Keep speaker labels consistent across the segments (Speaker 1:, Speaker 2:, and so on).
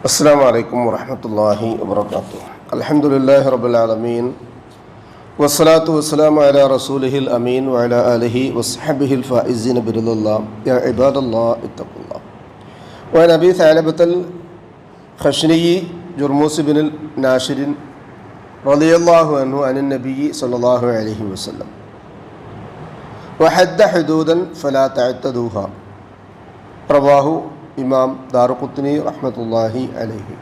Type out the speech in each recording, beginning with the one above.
Speaker 1: السلام عليكم ورحمة الله وبركاته. الحمد لله رب العالمين والصلاة والسلام على رسوله الأمين وعلى آله وصحبه الفائزين برضا الله. يا عباد الله اتقوا الله. وعن أبي ثعلبة الخشني جرموس بن الناشر رضي الله عنه عن النبي صلى الله عليه وسلم. وحد حدودا فلا تعتدوها. رواه ഇമാം ദാറുഖുത്തിനി റഹ്മത്തുല്ലാഹി അലഹി.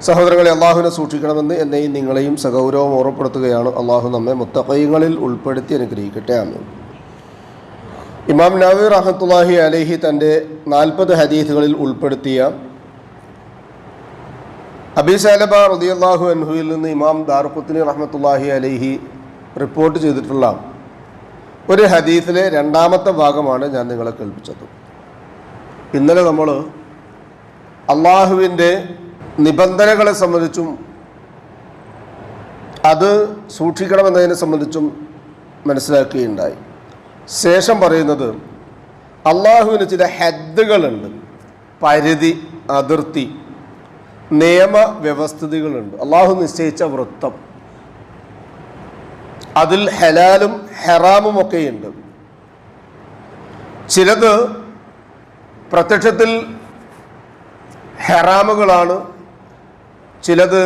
Speaker 1: സഹോദരങ്ങളെ അള്ളാഹുവിനെ സൂക്ഷിക്കണമെന്ന് എന്നെയും നിങ്ങളെയും സഗൗരവം ഓർമ്മപ്പെടുത്തുകയാണ്. അള്ളാഹു നമ്മെ മുത്തക്കയങ്ങളിൽ ഉൾപ്പെടുത്തി അനുഗ്രഹിക്കട്ടെ. ആമീൻ. ഇമാം നവി റഹ്മത്തുള്ളാഹി അലഹി തന്റെ നാൽപ്പത് ഹദീസുകളിൽ ഉൾപ്പെടുത്തിയ അബി സാലബ റദിയല്ലാഹു അൻഹുവിൽ നിന്ന് ഇമാം ദാറുഖുത്തിനി റഹ്മത്തുള്ളാഹി അലഹി റിപ്പോർട്ട് ചെയ്തിട്ടുള്ള ഒരു ഹദീസിലെ രണ്ടാമത്തെ ഭാഗമാണ് ഞാൻ നിങ്ങളെ കേൾപ്പിച്ചത്. ഇന്നലെ നമ്മൾ അള്ളാഹുവിന്റെ നിബന്ധനകളെ സംബന്ധിച്ചും അത് സൂക്ഷിക്കണമെന്നതിനെ സംബന്ധിച്ചും മനസ്സിലാക്കുകയുണ്ടായി. ശേഷം പറയുന്നത് അള്ളാഹുവിന് ചില ഹെദ്ദുകളുണ്ട്. പരിധി അതിർത്തി നിയമ വ്യവസ്ഥിതികളുണ്ട് അള്ളാഹു നിശ്ചയിച്ച വൃത്തം. അതിൽ ഹലാലും ഹെറാമും ഒക്കെയുണ്ട് ചിലത് പ്രത്യക്ഷത്തിൽ ഹെറാമുകളാണ് ചിലത്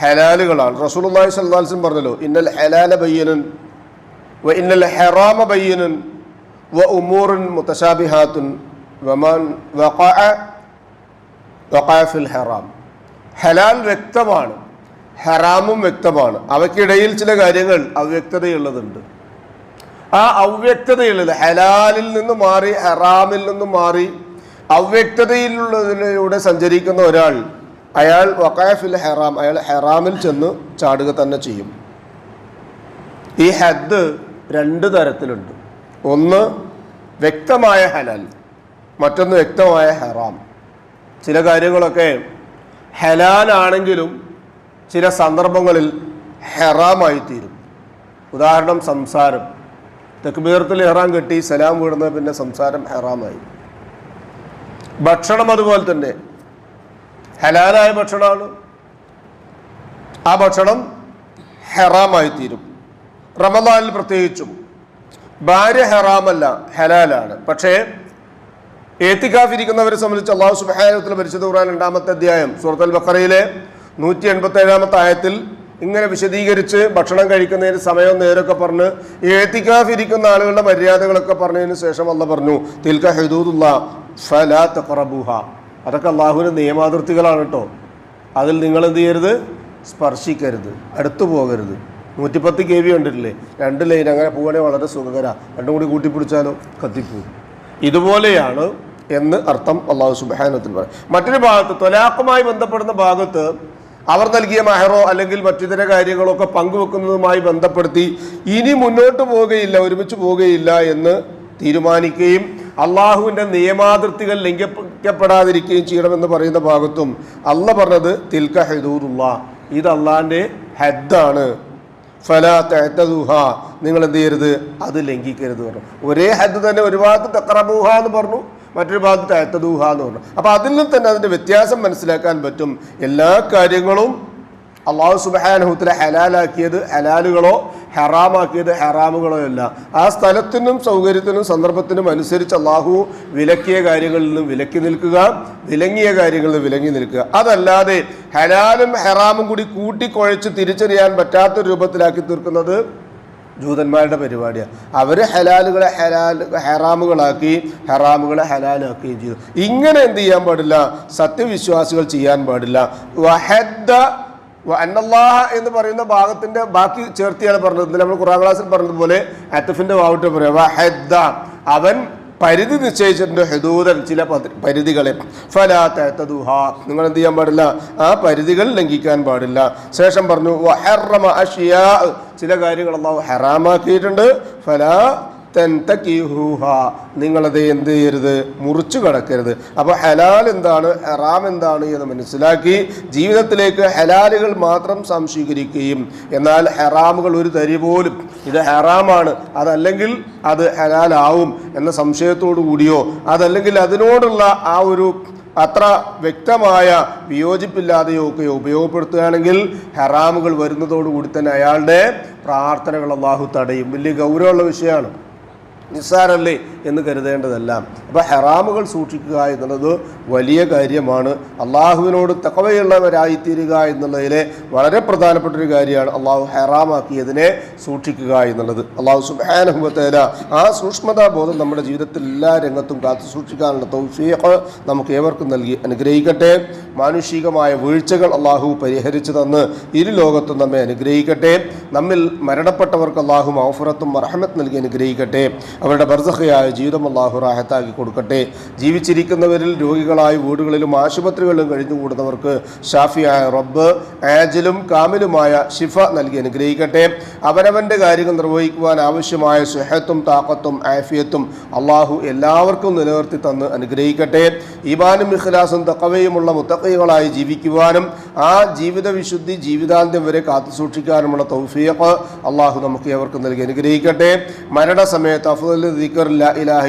Speaker 1: ഹലാലുകളാണ്. റസൂലുള്ളാഹി സ്വല്ലല്ലാഹി അലൈഹി പറഞ്ഞല്ലോ ഇന്നൽ ഹലാല ബയ്യനൻ വ ഇന്നൽ ഹെറാമ ബയ്യനൻ വ ഉമൂറുൻ മുതശാബിഹാത്തുൻ വമാൻ വഖഅ വഖഅ ഫിൽ ഹറാം. ഹലാൽ വ്യക്തമാണ് ഹറാമും വ്യക്തമാണ്. അവയ്ക്കിടയിൽ ചില കാര്യങ്ങൾ അവ്യക്തതയുള്ളതുണ്ട്. ആ അവ്യക്തതയുള്ളത് ഹലാലിൽ നിന്ന് മാറി ഹറാമിൽ നിന്ന് മാറി അവ്യക്തതയിലുള്ളതിലൂടെ സഞ്ചരിക്കുന്ന ഒരാൾ അയാൾ വക്കാഫിൽ ഹെറാം അയാൾ ഹെറാമിൽ ചെന്ന് ചാടുക തന്നെ ചെയ്യും. ഈ ഹദ് രണ്ട് തരത്തിലുണ്ട്. ഒന്ന് വ്യക്തമായ ഹലാൽ മറ്റൊന്ന് വ്യക്തമായ ഹെറാം. ചില കാര്യങ്ങളൊക്കെ ഹലാലാണെങ്കിലും ചില സന്ദർഭങ്ങളിൽ ഹെറാമായി തീരും. ഉദാഹരണം സംസാരം. തെക്കുബീർത്തിൽ ഹെറാം കെട്ടി സലാം വീടുന്നത് പിന്നെ സംസാരം ഹെറാമായി ഭക്ഷണം അതുപോലെ തന്നെ. ഹലാലായ ഭക്ഷണമാണ്. ആ ഭക്ഷണം ഹെറാമായി തീരും. റമദാനിൽ പ്രത്യേകിച്ചും. ഭാര്യ ഹെറാമല്ല ഹലാലാണ്. പക്ഷേ ഏത്തിക്കാഫിരിക്കുന്നവരെ സംബന്ധിച്ച് അള്ളാഹു സുബാനത്തിൽ പരിശുദ്ധ കുറാൻ രണ്ടാമത്തെ അധ്യായം സൂറത്തുൽ ബക്കറയിലെ നൂറ്റി എൺപത്തി ഏഴാമത്തെ ആയത്തിൽ ഇങ്ങനെ വിശദീകരിച്ച് ഭക്ഷണം കഴിക്കുന്നതിന് സമയവും നേരൊക്കെ പറഞ്ഞ് ഏത്തിക്കാഫിരിക്കുന്ന ആളുകളുടെ മര്യാദകളൊക്കെ പറഞ്ഞതിന് ശേഷം അല്ല പറഞ്ഞു തിൽക്ക ഹെദൂദുല്ല ഫലാ തഖറബുഹ. അതൊക്കെ അള്ളാഹുവിന്റെ നിയമാതിർത്തികളാണ് കേട്ടോ. അതിൽ നിങ്ങൾ എന്ത് ചെയ്യരുത്? സ്പർശിക്കരുത്. അടുത്തു പോകരുത്. നൂറ്റിപ്പത്ത് കെ വി കണ്ടിട്ടില്ലേ? രണ്ട് ലൈൻ അങ്ങനെ പോവുകയാണെങ്കിൽ വളരെ സുഖകര. രണ്ടും കൂടി കൂട്ടിപ്പിടിച്ചാലോ? കത്തിപ്പോവും. ഇതുപോലെയാണ് എന്ന് അർത്ഥം അള്ളാഹു സുബാനത്തിൽ പറയും മറ്റൊരു ഭാഗത്ത് തൊലാഖുമായി ബന്ധപ്പെടുന്ന ഭാഗത്ത് അവർ നൽകിയ മെഹറോ അല്ലെങ്കിൽ മറ്റിതര കാര്യങ്ങളോ ഒക്കെ പങ്കുവെക്കുന്നതുമായി ബന്ധപ്പെടുത്തി ഇനി മുന്നോട്ട് പോവുകയില്ല ഒരുമിച്ച് പോവുകയില്ല എന്ന് തീരുമാനിക്കുകയും അള്ളാഹുവിന്റെ നിയമാതിർത്തികൾ ലംഘിക്കപ്പെടാതിരിക്കുകയും ചെയ്യണമെന്ന് പറയുന്ന ഭാഗത്തും അല്ല പറഞ്ഞത് തിൽക്ക ഹെദൂറുള്ള ഇത് അള്ളാഹിന്റെ ഹെദ്ദാണ്. ഫലാ തഹത്തദുഹ നിങ്ങൾ എന്ത് ചെയ്യരുത്? അത് ലംഘിക്കരുത് പറഞ്ഞു. ഒരേ ഹദ് തന്നെ ഒരു ഭാഗത്ത് എന്ന് പറഞ്ഞു. മറ്റൊരു ഭാഗത്ത് അയത്തദൂഹ എന്ന് പറഞ്ഞു. അപ്പോൾ അതിൽ നിന്ന് തന്നെ അതിന്റെ വ്യത്യാസം മനസ്സിലാക്കാൻ പറ്റും എല്ലാ കാര്യങ്ങളും അള്ളാഹു സുബാനഹുത്തിൽ ഹലാലാക്കിയത് ഹലാലുകളോ ഹറാമാക്കിയത് ഹറാമുകളോ അല്ല. ആ സ്ഥലത്തിനും സൗകര്യത്തിനും സന്ദർഭത്തിനും അനുസരിച്ച് അള്ളാഹു വിലക്കിയ കാര്യങ്ങളിൽ നിന്ന് വിലക്കി നിൽക്കുക വിലങ്ങിയ കാര്യങ്ങളിൽ നിന്ന് വിലങ്ങി നിൽക്കുക. അതല്ലാതെ ഹലാലും ഹറാമും കൂടി കൂട്ടിക്കുഴച്ച് തിരിച്ചറിയാൻ പറ്റാത്ത രൂപത്തിലാക്കി തീർക്കുന്നത് ജൂതന്മാരുടെ പരിപാടിയാണ് അവർ ഹലാലുകളെ ഹലാൽ ഹെറാമുകളാക്കി ഹെറാമുകളെ ഹലാലാക്കുകയും ചെയ്തു. ഇങ്ങനെ എന്ത് ചെയ്യാൻ പാടില്ല? സത്യവിശ്വാസികൾ ചെയ്യാൻ പാടില്ല. വഹദ്ദ അന്നല്ലാഹ എന്ന് പറയുന്ന ഭാഗത്തിന്റെ ബാക്കി ചേർത്തിയാണ് പറഞ്ഞത്. നമ്മൾ ഖുറാൻ ക്ലാസ്സിൽ പറഞ്ഞതുപോലെ അത്തഫിന്റെ വാവിട്ട് പറയാം. വഹദ്ദ അവൻ പരിധി നിശ്ചയിച്ചിട്ടുണ്ട് ഹെദൂതൻ ചില പരിധികളെ. ഫലാത്തതുഹ നിങ്ങൾ എന്ത് ചെയ്യാൻ പാടില്ല? ആ പരിധികൾ ലംഘിക്കാൻ പാടില്ല. ശേഷം പറഞ്ഞു ചില കാര്യങ്ങൾ അള്ളാഹു ഹറാമാക്കിയിട്ടുണ്ട്. ഫലാ തെൻതക്കിഹൂഹ നിങ്ങളത് എന്ത് ചെയ്യരുത്? മുറിച്ചു കടക്കരുത്. അപ്പോൾ ഹലാൽ എന്താണ്? ഹറാം എന്താണ് എന്ന് മനസ്സിലാക്കി ജീവിതത്തിലേക്ക് ഹലാലുകൾ മാത്രം സംശീകരിക്കുകയും എന്നാൽ ഹറാമുകൾ ഒരു തരി പോലും ഇത് ഹറാമാണ്. അതല്ലെങ്കിൽ അത് ഹലാലാവും എന്ന സംശയത്തോടു കൂടിയോ? അതല്ലെങ്കിൽ അതിനോടുള്ള ആ ഒരു അത്ര വ്യക്തമായ വിയോജിപ്പില്ലാതെയോ ഒക്കെ ഉപയോഗപ്പെടുത്തുകയാണെങ്കിൽ ഹറാമുകൾ വരുന്നതോടുകൂടി തന്നെ അയാളുടെ പ്രാർത്ഥനകൾ അള്ളാഹു തടയും. വലിയ ഗൗരവമുള്ള വിഷയമാണ്. നിസ്സാരല്ലേ എന്ന് കരുതേണ്ടതല്ല. അപ്പോൾ ഹെറാമുകൾ സൂക്ഷിക്കുക എന്നുള്ളത് വലിയ കാര്യമാണ്. അള്ളാഹുവിനോട് തക്കവയുള്ളവരായിത്തീരുക എന്നുള്ളതിലെ വളരെ പ്രധാനപ്പെട്ട ഒരു കാര്യമാണ് അള്ളാഹു ഹെറാമാക്കിയതിനെ സൂക്ഷിക്കുക എന്നുള്ളത്. അള്ളാഹു സുബാനുഭവത്തേല ആ സൂക്ഷ്മതാ ബോധം നമ്മുടെ ജീവിതത്തിൽ എല്ലാ രംഗത്തും കാത്തു സൂക്ഷിക്കാനുള്ള തൗഫീഖ് നമുക്ക് ഏവർക്കും നൽകി. അനുഗ്രഹിക്കട്ടെ. മാനുഷികമായ വീഴ്ചകൾ അള്ളാഹു പരിഹരിച്ചു തന്ന് ഇരു ലോകത്തും നമ്മെ അനുഗ്രഹിക്കട്ടെ. നമ്മിൽ മരണപ്പെട്ടവർക്ക് അള്ളാഹു മൗഫുറത്തും മറഹമത്ത് നൽകി അനുഗ്രഹിക്കട്ടെ. അവരുടെ ബർസഹയായ ജീവിതം അള്ളാഹു റാഹത്താക്കി കൊടുക്കട്ടെ. ജീവിച്ചിരിക്കുന്നവരിൽ രോഗികളായി വീടുകളിലും ആശുപത്രികളിലും കഴിഞ്ഞുകൂടുന്നവർക്ക് ഷാഫിയായ റബ്ബ് ആജിലും കാമിലുമായ ഷിഫ നൽകി അനുഗ്രഹിക്കട്ടെ. അവനവന്റെ കാര്യങ്ങൾ നിർവഹിക്കുവാൻ ആവശ്യമായ സുഹത്തും താക്കത്തും ആഫിയത്തും അള്ളാഹു എല്ലാവർക്കും നിലനിർത്തി തന്ന് അനുഗ്രഹിക്കട്ടെ. ഈമാനും ഇഖ്ലാസും തക്കവയുമുള്ള മുത്തക്കൈകളായി ജീവിക്കുവാനും ആ ജീവിത വിശുദ്ധി ജീവിതാന്ത്യം വരെ കാത്തു സൂക്ഷിക്കാനുമുള്ള തൗഫീഖ് അള്ളാഹു നമുക്ക് ഏവർക്കും നൽകി അനുഗ്രഹിക്കട്ടെ. മരണസമയത്ത് അഫ്ദൽ ദിക്കർ ലാ ഇലാഹ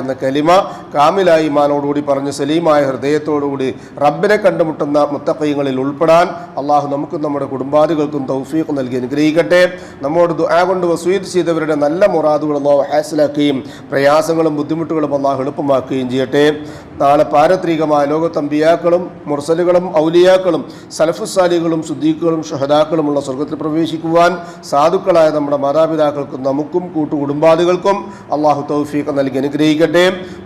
Speaker 1: എന്ന കലിമ കാമിലായി ഇമാനോടുകൂടി പറഞ്ഞ് സലീമായ ഹൃദയത്തോടുകൂടി റബ്ബിനെ കണ്ടുമുട്ടുന്ന മുത്തക്കയങ്ങളിൽ ഉൾപ്പെടാൻ അള്ളാഹു നമുക്കും നമ്മുടെ കുടുംബാദികൾക്കും തൗഫീഖ് നൽകി അനുഗ്രഹിക്കട്ടെ. നമ്മോട് ദുആ കൊണ്ട് വസൂയിത് ചെയ്തവരുടെ നല്ല മുറാദുകൾ അള്ളാഹു ഹാസിലാക്കുകയും പ്രയാസങ്ങളും ബുദ്ധിമുട്ടുകളും അള്ളാഹു എളുപ്പമാക്കുകയും ചെയ്യട്ടെ. നാളെ പാരത്രികമായ ലോകത്തമ്പിയാക്കളും മുർസലുകളും ഔലിയാക്കളും സലഫുസാലികളും സുദ്ദീഖുകളും ഷഹദാക്കളുമുള്ള സ്വർഗത്തിൽ പ്രവേശിക്കുവാൻ സാധുക്കളായ നമ്മുടെ മാതാപിതാക്കൾക്കും നമുക്കും കൂട്ടുകുടുംബാദികൾക്കും അള്ളാഹു തൗഫീഖ് നൽകി അനുഗ്രഹിക്കട്ടെ.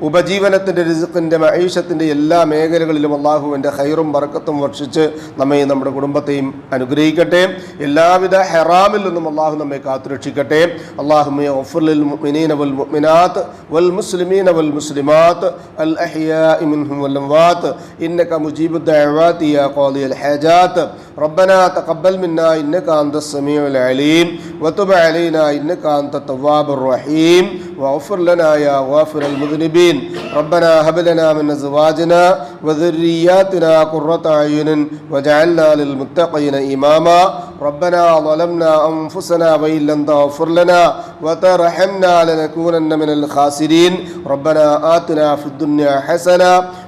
Speaker 1: ഉപജീവനത്തിന്റെ രിസുക്കിന്റെ മഹീഷത്തിന്റെ എല്ലാ മേഖലകളിലും അള്ളാഹുവിന്റെ ഹൈറും വറക്കത്തും വർഷിച്ച് നമ്മെയും നമ്മുടെ കുടുംബത്തെയും അനുഗ്രഹിക്കട്ടെ. എല്ലാവിധ ഹെറാമിൽ നിന്നും അള്ളാഹു നമ്മെ കാത്തുരക്ഷിക്കട്ടെ. അള്ളാഹുമെ ഒഫുലിൽ മുഅ്മിനീന വൽ മുഅ്മിനാത്ത് വൽ മുസ്ലിമീന വൽ മുസ്ലിമാത്ത് അൽ അഹ്യാഇ منهم والأموات إنك مجيب الدعوات يا قاضي الحاجات ربنا تقبل منا إنك أنت السميع العليم وتب علينا إنك أنت التواب الرحيم واغفر لنا يا غافر المذنبين ربنا هب لنا من أزواجنا وذرياتنا قرة أعين واجعلنا للمتقين إماما ربنا ظلمنا أنفسنا وإن لم تغفر لنا وترحمنا لنكونن من الخاسرين. ربنا آتنا في الدنيا حسنة